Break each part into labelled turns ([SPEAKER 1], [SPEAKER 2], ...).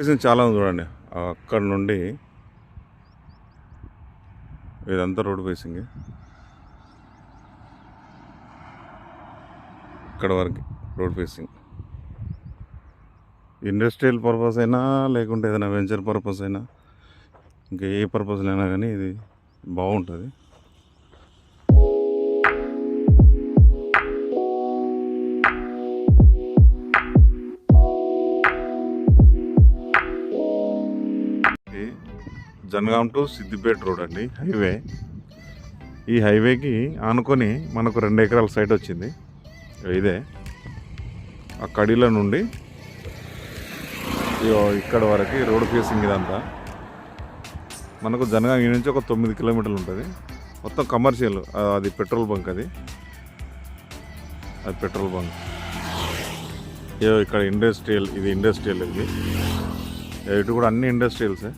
[SPEAKER 1] Location చాలా ఉంది చూడండి. అక్కడ నుండి ఇదంతా రోడ్ ఫేసింగ్ ఇక్కడ వరకు రోడ్ ఫేసింగ్ ఇండస్ట్రియల్ పర్పస్ అయినా లేకుంటే ఏదైనా వెంచర్ పర్పస్ అయినా ఇంకా ఏ పర్పస్లైనా అయినా కానీ ఇది బాగుంటుంది. జనగాం టు సిద్దిపేట రోడ్ అండి హైవే. ఈ హైవేకి ఆనుకొని మనకు రెండు ఎకరాల సైట్ వచ్చింది. ఇదే ఆ కడిల నుండి ఇగో ఇక్కడ వరకు రోడ్ ఫేసింగ్ ఇదంతా. మనకు జనగాం ఈ నుంచి ఒక తొమ్మిది కిలోమీటర్లు ఉంటుంది. మొత్తం కమర్షియల్ అది పెట్రోల్ బంక్ అది. అది పెట్రోల్ బంక్. ఇగో ఇక్కడ ఇండస్ట్రియల్ ఇది ఇండస్ట్రియల్ ఇది. ఇటు కూడా అన్ని ఇండస్ట్రియల్సే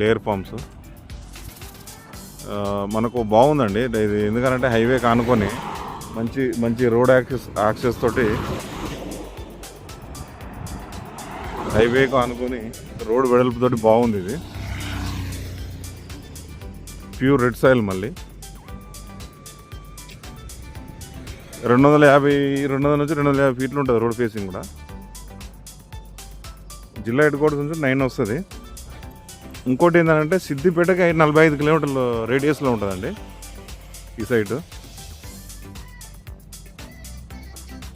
[SPEAKER 1] లేయర్ పంప్స్ మనకు బాగుందండి. ఇది ఎందుకంటే హైవే కానుకొని మంచి మంచి రోడ్ యాక్సెస్ యాక్సెస్ తోటి హైవేకు అనుకుని రోడ్ వెడల్పుతోటి బాగుంది ఇది. ప్యూర్ రెడ్ సాయిల్ మళ్ళీ. రెండు వందల యాభై రెండు వందల నుంచి రెండు వందల యాభై ఫీట్లు ఉంటుంది రోడ్ ఫేసింగ్ కూడా. జిల్లా హెడ్ క్వార్టర్స్ నుంచి నైన్ వస్తుంది. ఇంకోటి ఏంటంటే సిద్దిపేటకి ఐదు నలభై ఐదు కిలోమీటర్ల రేడియస్లో ఉంటుందండి ఈ సైడ్.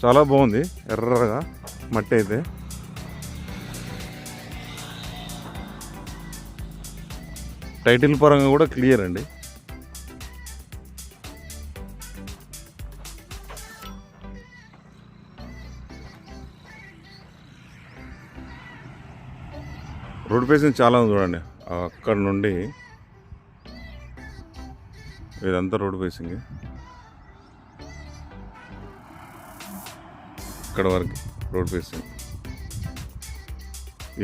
[SPEAKER 1] చాలా బాగుంది ఎర్రగా మట్టి అయితే. టైటిల్ పరంగా కూడా క్లియర్ అండి. రోడ్ ఫేసింగ్ చాలా ఉంది చూడండి. అక్కడ నుండి ఇదంతా రోడ్ ఫేసింగ్. ఇక్కడ వరకు రోడ్ పేసింగ్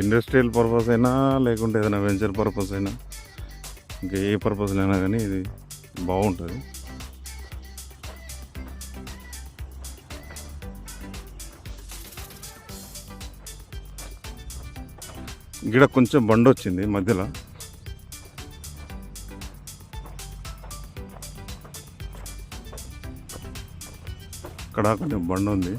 [SPEAKER 1] ఇండస్ట్రియల్ పర్పస్ అయినా లేకుంటే ఏదైనా వెంచర్ పర్పస్ అయినా ఇంకా ఏ పర్పస్ అయినా కానీ ఇది బాగుంటుంది. గిడ కొంచెం బండ వచ్చింది మధ్యలో. ఇక్కడ కొంచెం బండ ఉంది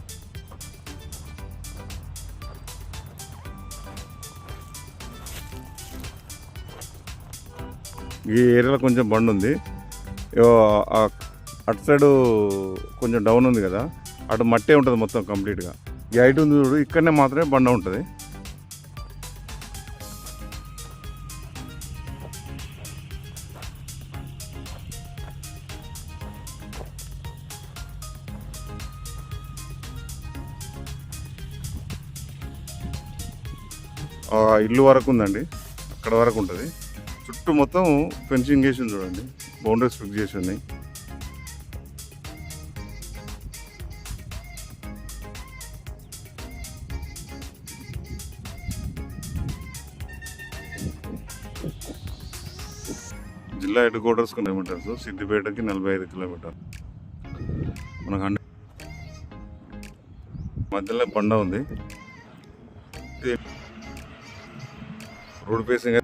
[SPEAKER 1] ఈ ఏరియాలో కొంచెం బండ ఉంది అటు సైడు కొంచెం డౌన్ ఉంది కదా. అటు మట్టే ఉంటుంది మొత్తం కంప్లీట్గా. ఈ హైట్ ఉంది చూడు ఇక్కడనే మాత్రమే బండ ఉంటుంది. ఇల్లు వరకు ఉందండి. అక్కడ వరకు ఉంటుంది. చుట్టూ మొత్తం ఫెన్సింగ్ వేసి చూడండి. బౌండరీస్ ఫిక్స్ చేసి ఉన్నాయి. జిల్లా హెడ్ క్వార్టర్స్ కిలోమీటర్స్ సిద్దిపేటకి నలభై ఐదు కిలోమీటర్ మనకు హండ్రెడ్ మధ్యలో బండ ఉంది. Road facing